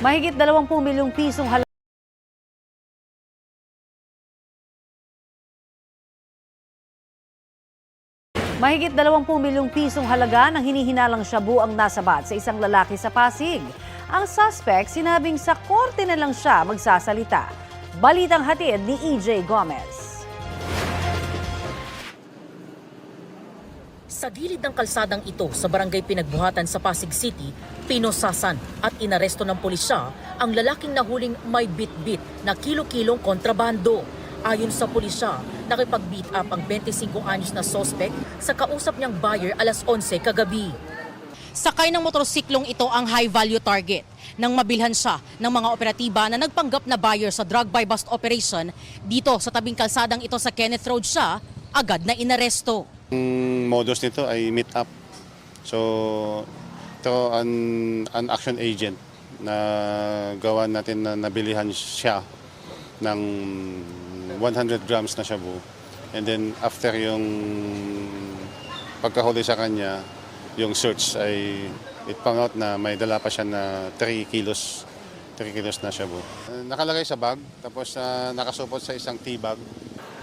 Mahigit 20 milyong pisong halaga Mahigit 20 milyong pisong halaga ng hinihinalang shabu ang nasabat sa isang lalaki sa Pasig. Ang suspect sinabing sa korte na lang siya magsasalita. Balitang hatid ni EJ Gomez. Sa gilid ng kalsadang ito sa barangay Pinagbuhatan sa Pasig City, pinosasan at inaresto ng pulisya ang lalaking nahuling may bit-bit na kilo-kilong kontrabando. Ayon sa pulisya, nakipag-beat up ang 25 anyos na suspect sa kausap niyang buyer alas 11 kagabi. Sakay ng motorsiklong ito ang high-value target nang mabilhan siya ng mga operatiba na nagpanggap na buyer sa drug buy bust operation dito sa tabing kalsadang ito sa Kenneth Road siya, agad na inaresto. Ang modus nito ay meet up. So, ito an, an action agent na gawa natin na nabilihan siya ng 100 grams na shabu. And then after yung pagkahuli sa kanya, yung search ay it found out na may dala pa siya na 3 kilos 3 kilos na shabu. Nakalagay sa bag, tapos uh, nakasupot sa isang tea bag.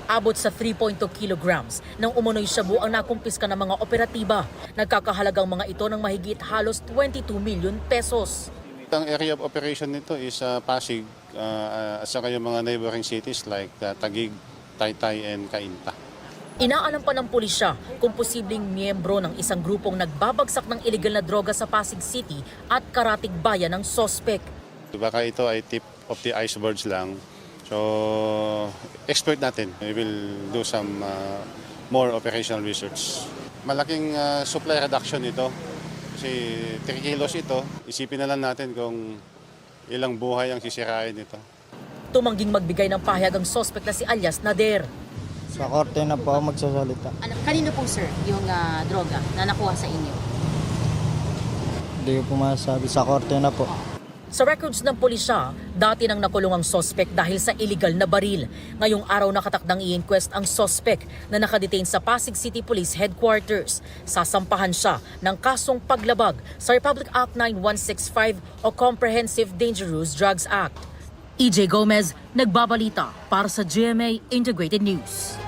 Abot sa 3.2 kilograms ng umunoy shabu ang nakumpiska ng mga operatiba. Nagkakahalagang mga ito ng mahigit halos 22 million pesos. Ang area of operation nito is uh, Pasig uh, at saka yung mga neighboring cities like uh, Taguig, Taytay, and Cainta. Inaalam pa ng pulisya kung posibleng miyembro ng isang grupong nagbabagsak ng illegal na droga sa Pasig City at Karatig Bayan ng sospek. Baka ito ay tip of the icebergs lang. So, expert natin. We will do some uh, more operational research. Malaking uh, supply reduction ito. Kasi 3 kilos ito. Isipin na lang natin kung ilang buhay ang sisirain nito. Tumangging magbigay ng pahayag ang sospek na si alias Nader. Sa korte na po ako magsasalita. Ano, kanino po sir yung ah, droga na nakuha sa inyo? Hindi ko po masasabi. Sa korte na po. Sa records ng pulisya, dati nang nakulong ang sospek dahil sa illegal na baril. Ngayong araw nakatakdang i-inquest ang sospek na nakadetain sa Pasig City Police Headquarters. Sasampahan siya ng kasong paglabag sa Republic Act 9165 o Comprehensive Dangerous Drugs Act. EJ Gomez, nagbabalita para sa GMA Integrated News.